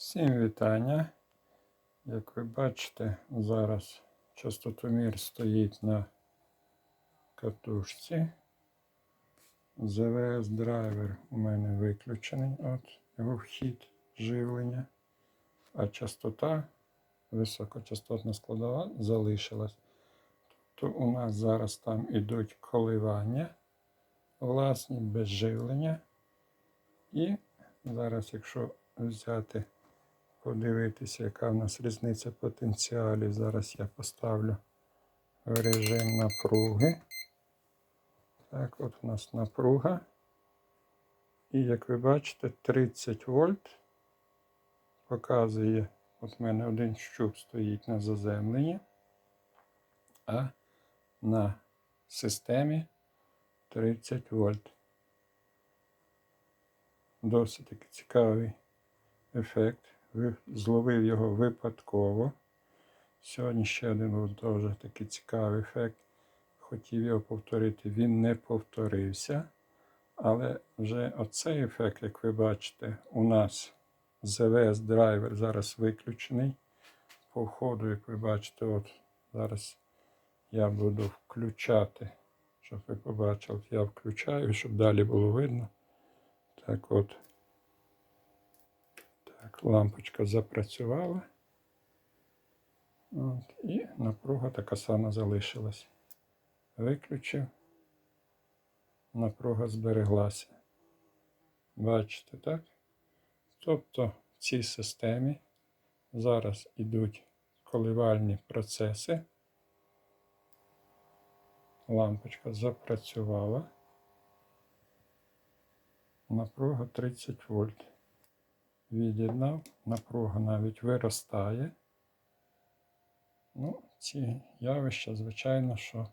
Всім вітання. Як ви бачите, зараз частотомір стоїть на катушці. ЗВС драйвер у мене виключений, от його вхід живлення, а частота, високочастотна складова залишилась. Тобто у нас зараз там ідуть коливання, власні без живлення. І зараз, якщо взяти, подивитися, яка в нас різниця потенціалів, зараз я поставлю в режим напруги. Так, от у нас напруга. І як ви бачите, 30 вольт показує, от в мене один щуп стоїть на заземленні, а на системі 30 вольт. Досить таки цікавий ефект. Ви- Зловив його випадково. Сьогодні ще один був дуже такий цікавий ефект. Хотів його повторити, він не повторився. Але вже оцей ефект, як ви бачите, у нас ZVS драйвер зараз виключений. По входу, як ви бачите, от зараз я буду включати, щоб ви побачили, я включаю, щоб далі було видно. Так от. Так, лампочка запрацювала. От, і напруга така сама залишилась. Виключив. Напруга збереглася. Бачите, так? Тобто в цій системі зараз ідуть коливальні процеси. Лампочка запрацювала. Напруга 30 вольт. Від'єднав, напруга навіть виростає. Ну, ці явища, звичайно, що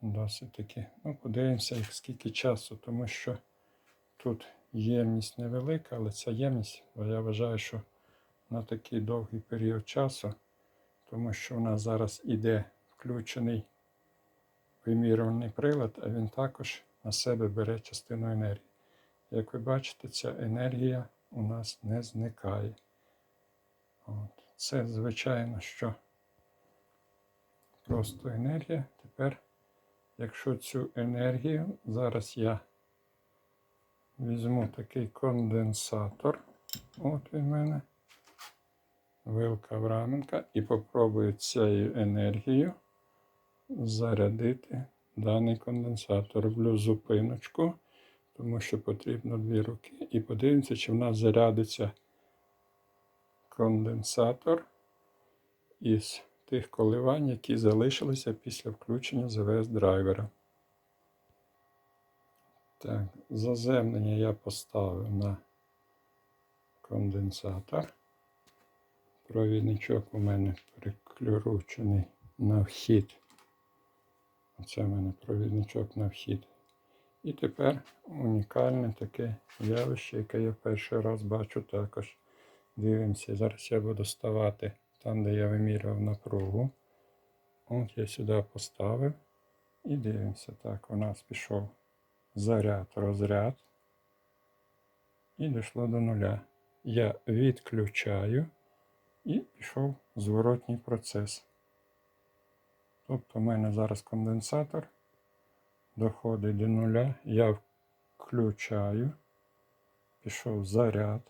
досить таки. Ну, подивимося, як скільки часу, тому що тут ємність невелика, але ця ємність, бо я вважаю, що на такий довгий період часу, тому що у нас зараз іде включений вимірювальний прилад, а він також на себе бере частину енергії. Як ви бачите, ця енергія у нас не зникає. От. Це, звичайно, що просто енергія. Тепер, якщо цю енергію, зараз я візьму такий конденсатор, от в мене, вилка Враменка, і попробую цією енергією зарядити даний конденсатор. Роблю зупиночку тому що потрібно дві руки. І подивимося, чи в нас зарядиться конденсатор із тих коливань, які залишилися після включення ЗВС драйвера. Так, заземлення я поставив на конденсатор. Провідничок у мене прикручений на вхід. Оце в мене провідничок на вхід. І тепер унікальне таке явище, яке я перший раз бачу також. Дивимося, зараз я буду ставати там, де я вимірював напругу. От я сюди поставив. І дивимося, так, у нас пішов заряд, розряд. І дійшло до нуля. Я відключаю і пішов зворотній процес. Тобто в мене зараз конденсатор доходить до нуля, я включаю, пішов заряд,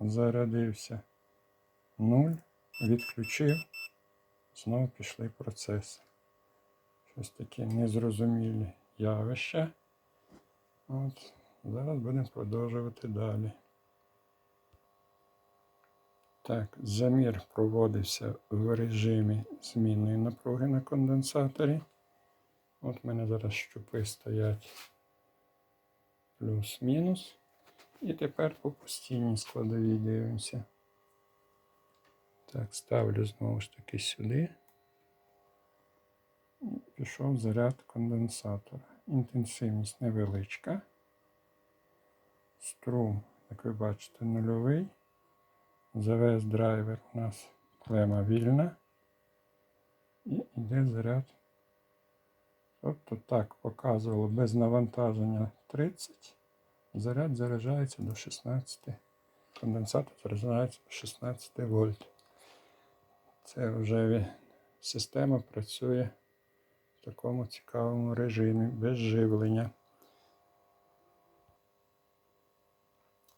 зарядився 0, відключив, знову пішли процеси. Щось таке незрозумілі явища. От, Зараз будемо продовжувати далі. Так, замір проводився в режимі змінної напруги на конденсаторі. От в мене зараз щупи стоять плюс-мінус. І тепер по постійній складовій дивимося. Так, ставлю знову ж таки сюди. І пішов заряд конденсатора. Інтенсивність невеличка. Струм, як ви бачите, нульовий. ЗВС драйвер у нас клема вільна. І йде заряд. Тобто так показувало без навантаження 30. заряд заряджається до 16. Конденсатор заряджається до 16 вольт. Це вже система працює в такому цікавому режимі, без живлення.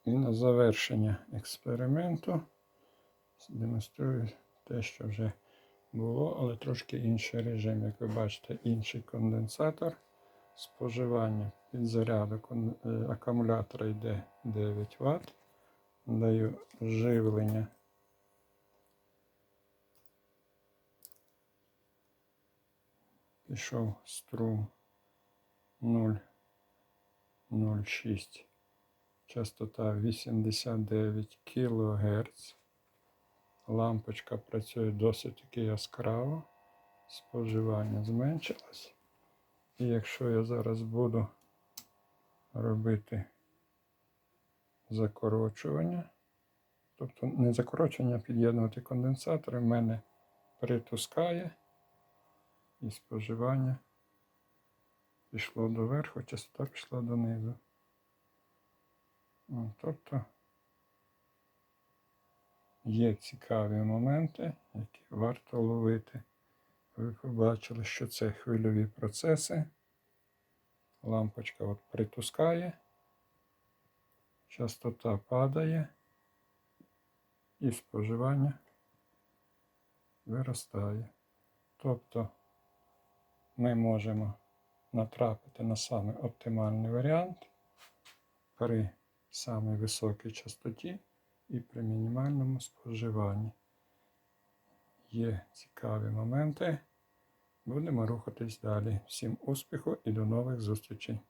І на завершення експерименту демонструю те, що вже було, але трошки інший режим. Як ви бачите, інший конденсатор. Споживання під заряду кон- е, акумулятора йде 9 Вт. Даю живлення. Пішов струм 0,06. Частота 89 кГц. Лампочка працює досить таки яскраво. Споживання зменшилось. І якщо я зараз буду робити закорочування, тобто не закорочення, а під'єднувати конденсатори, в мене притускає і споживання пішло доверху, частота пішла донизу. Тобто є цікаві моменти, які варто ловити. Ви побачили, що це хвильові процеси. Лампочка от притускає, частота падає і споживання виростає. Тобто ми можемо натрапити на саме оптимальний варіант при самій високій частоті і при мінімальному споживанні. Є цікаві моменти. Будемо рухатись далі. Всім успіху і до нових зустрічей!